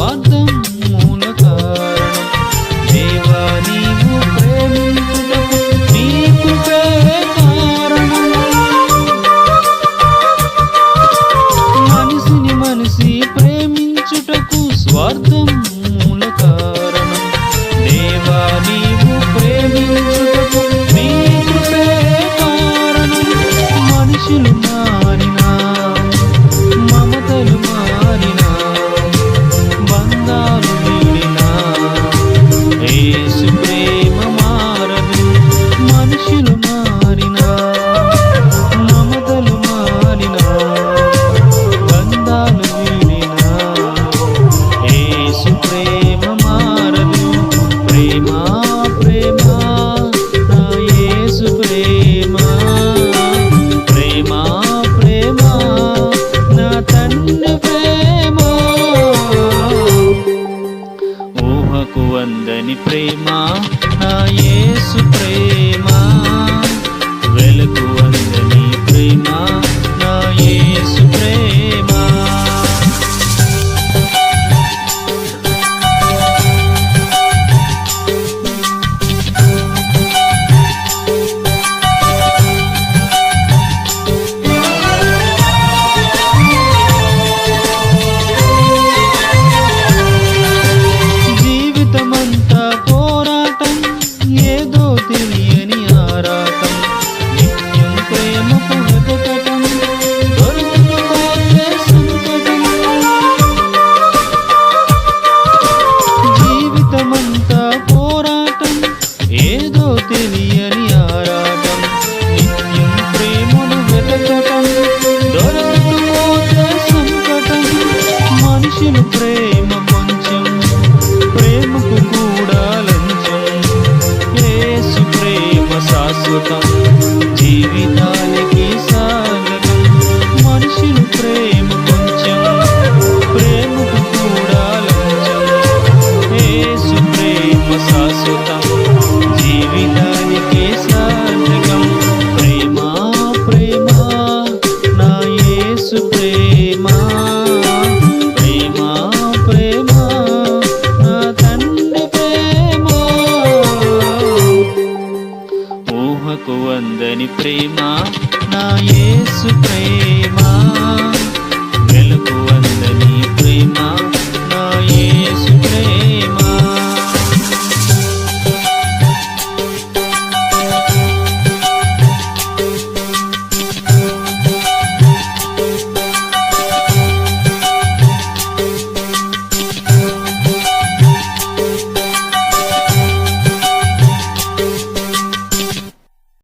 வார்த்தம் అందని ప్రేమ నా యేసు ప్రేమ. వెలకు అందని ప్రేమ. ఇచ్చిన ప్రేమ కొంచెం ప్రేమకు కూడా లంచం. ఏసు ప్రేమ శాశ్వతం జీవితానికి సాగతం. మనుషులు ప్రేమ కొంచెం ప్రేమకు కూడా లంచం. ఏసు ప్రేమ శాశ్వతం. నాకు అందని ప్రేమ? నా యేసు ప్రేమ? వెలకు అందని ప్రేమ? నా ఏ